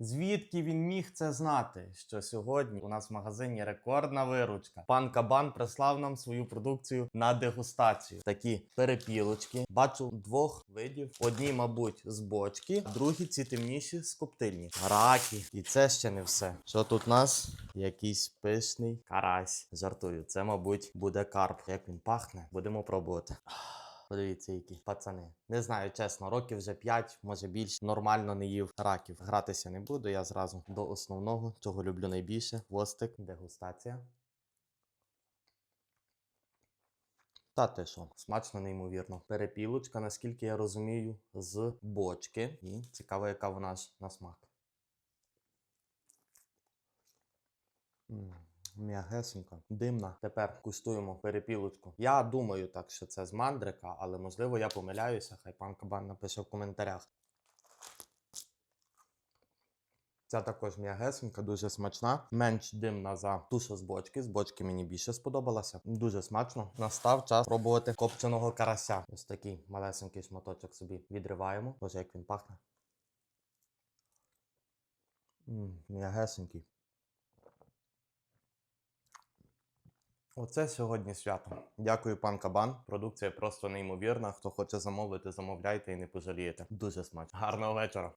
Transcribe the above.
Звідки він міг це знати? Що сьогодні у нас в магазині рекордна виручка. Пан Кабан прислав нам свою продукцію на дегустацію. Такі перепілочки. Бачу двох видів. Одні, мабуть, з бочки, другі ці темніші з коптильні. Раки. І це ще не все. Що тут у нас? Якийсь пишний карась. Жартую, це, мабуть, буде карп. Як він пахне, будемо пробувати. Подивіться, які пацани. Не знаю, чесно, років вже 5, може більше. Нормально не їв раків. Гратися не буду. Я зразу до основного, чого люблю найбільше. Хвостик, дегустація. Та ти що, смачно неймовірно. Перепілочка, наскільки я розумію, з бочки. І цікаво, яка вона ж на смак. М, М'ягесенька, димна. Тепер куштуємо перепілочку. Я думаю так, що це з мандрика, але можливо я помиляюся. Хай пан Кабан напише в коментарях. Ця також м'ягесенька, дуже смачна. Менш димна за ту, що з бочки. З бочки мені більше сподобалася. Дуже смачно. Настав час пробувати копченого карася. Ось такий малесенький шматочок собі відриваємо. Боже, як він пахне. М'ягесенький. Оце сьогодні свято. Дякую, пан Кабан. Продукція просто неймовірна. Хто хоче замовити, замовляйте і не пожалієте. Дуже смачно. Гарного вечора.